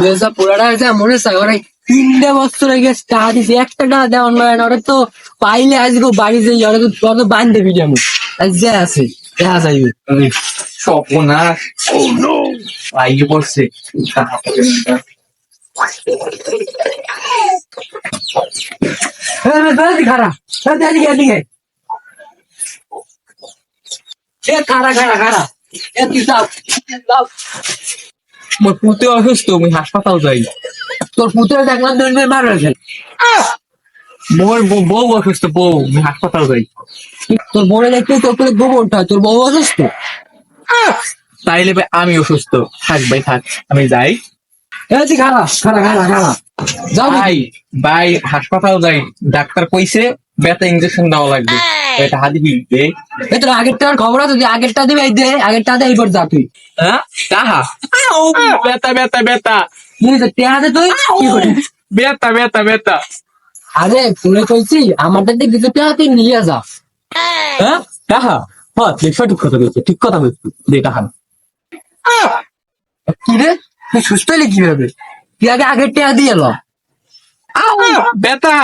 মেজা পুরাটা হয়েছে মনে চাই ওরা তিনটে বছর আগে টাকা দিছে একটা টাকা দেওয়ার নয় না ওরা তো পাইলে আজকে বাড়ি যাই ওরা তো ওরা তো বান্ধে ভিডিও আমি। যে আছে দেখা যাইবে সর্বনাশ। ও পড়ছে। খারা খারা খারা খারা এ তুই। মোর পুতে অসুস্থ আমি হাসপাতাল যাই তোর পুত্র দেখলাম দুই মিনিট মার হয়েছে মোর বউ- অসুস্থ বউ আমি হাসপাতাল যাই তোর বোনে দেখতে তোর করে গোবরটা তোর বউ অসুস্থ? তাইলে ভাই আমি অসুস্থ। থাক ভাই, থাক, আমি যাই। ভাই ভাই হাসপাতাল যাই ডাক্তার কইছে ব্যথা ইঞ্জেকশন দেওয়া লাগবে। এটা হাদি দে। এ তোর আগের খবর আছে? তুই আগেরটা দিবি এই দে আগেরটা দে এইবার যা তুই। হ্যাঁ? তাহা দে তুই কি আরে কইছি কিছু নিয়ে যা। হ্যাঁ? তাহা হ্যাঁ তুই সঠিক কথা বলছিস ঠিক কথা বলছিস দে তাহা কি রে? তুই সুস্থ হলি কীভাবে? তুই আগে আগের টেহা দিয়ে এলো ব্যথা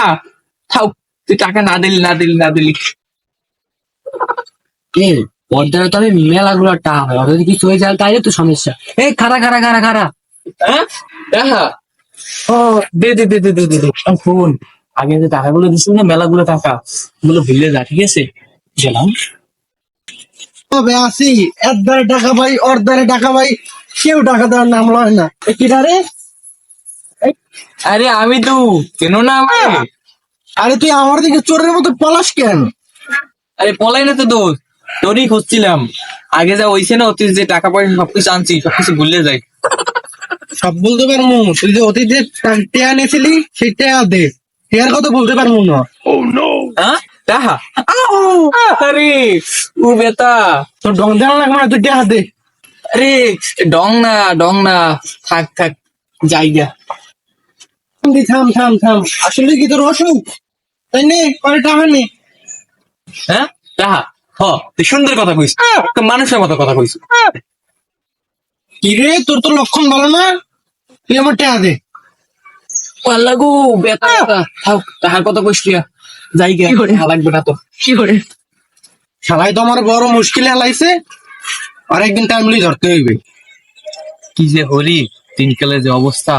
থাও তুই টাকা না দিলি না দিলি না দিলি। এ পর্দায় তো আমি মেলা গুলো টাকা ওটা যদি কিছু হয়ে যায় তাইলে তো সমস্যা। এই খারা খারা খারা খারা হ্যাঁ? ও দে দে দে দে দে দে ফোন আগে যে টাকাগুলো দিছিস না মেলাগুলো টাকা ওগুলো ভুলে যা ঠিক আছে? গেলাম তবে আসি এর দ্বারে টাকা পাই ওর দ্বারে টাকা পাই কেউ টাকা দেওয়ার নাম লয় না। কি রে আরে আমি তো কেন না? আরে তুই আমার দিকে চোরের মতো পলাশ কেন? আরে পলাই না তো দোষ। তোরই খুঁজছিলাম। আগে যা হইছে না অতীত যে টাকা পয়সা সবকিছু আনছি সবকিছু ভুলে যাই। সব বলতে পারব তুই যে অতীতে টেয়া নিয়েছিলি সেই টেয়া দে। টেয়ার কথা বলতে পারব না। হ্যাঁ? তাহা আউ! আরে ও বেতা তোর ডং দেওয়া লাগবে না তুই টেয়া দে। আরে ডং না ডং না। থাক থাক জায়গা দি, থাম থাম থাম। আসলে কি তোর অসুখ? তাই নে পরে টাকা নে। হ্যাঁ? তাহা হ তুই সুন্দর কথা কইস। মানুষের মতো কথা কইস। কি রে তোর তো লক্ষণ ভালো না? তুই আমার টেয়া দে। পাল্লা গো বেতা থাক তাহার কথা কইস তুই। জায়গা ভালো লাগবে না তো। কি করে? শালাই তো আমার বড় মুশকিলে হেলাইছে। আর একদিন টাইমলি ধরতে হইবে। কি যে হরি দিনকালে যে অবস্থা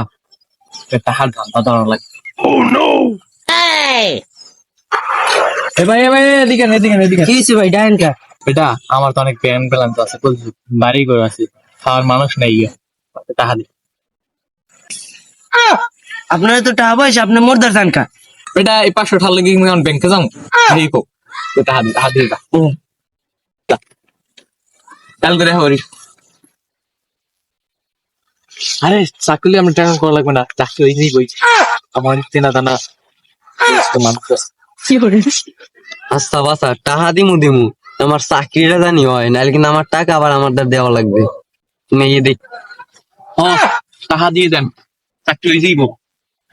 তাহার ধান্দা ধরা লাগে এ ভাই এ ভাই এদিকে না, এদিকে না, এদিকে কি হয়েছে ভাই বেটা আমার তো অনেক ব্যায়াম ব্যালান্স আছে বুঝলি? বাড়ি করে আছে খাওয়ার মানুষ নাই গিয়া। টাকা দি। আপনার তো টাকা পয়সা আপনি মোরদার জানকা বেটা এই পাঁচশো টাকা লাগে আমি ব্যাংকে যাও এই কো। টাকা দি টাকা দিয়ে কাল করে হরি আরে চাকরি আমরা টাকা করা লাগবে না। চাকরি ওই নিয়ে বই আমার চেনা জানা মানুষ আছে। কি করে আচ্ছা বাসা টাকা দিমু দিমু। আমার চাকরিটা জানি হয় নাহলে কিন্তু আমার টাকা আবার আমার দেওয়া লাগবে। তুমি এই দেখ। হ্যাঁ টাকা দিয়ে দেন। চাকরি যাইব।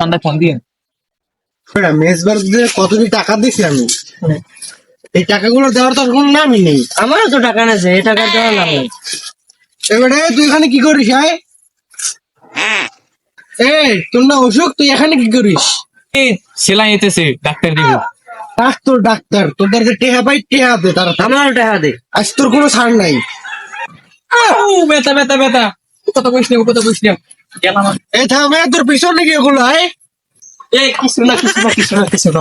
ঠান্ডা ফোন দিয়ে। মেজবার কত যে টাকা দিছি আমি? এই টাকাগুলো দেওয়ার তো কোনো নামই নেই। আমারও তো টাকা নেছে এই টাকা দেওয়া না এবারে তুই এখানে কি করিস হ্যাঁ। এই তোর না অসুখ তুই এখানে কি করিস? এ সেলাই এতেছে ডাক্তার দিব। ডাক্তার ডাক্তার তোদের যে টেহা পাই টেহা দে তারা আমারও টেহা দে। আজ তোর কোনো ছাড় নাই। ব্যথা ব্যথা ব্যথা। কত কইস নিও কত কইস নিও গেলাম এ থামে তোর পিছনে কি এগুলো হ্যাঁ এই কিছু না কিছু না কিছু না কিছু না।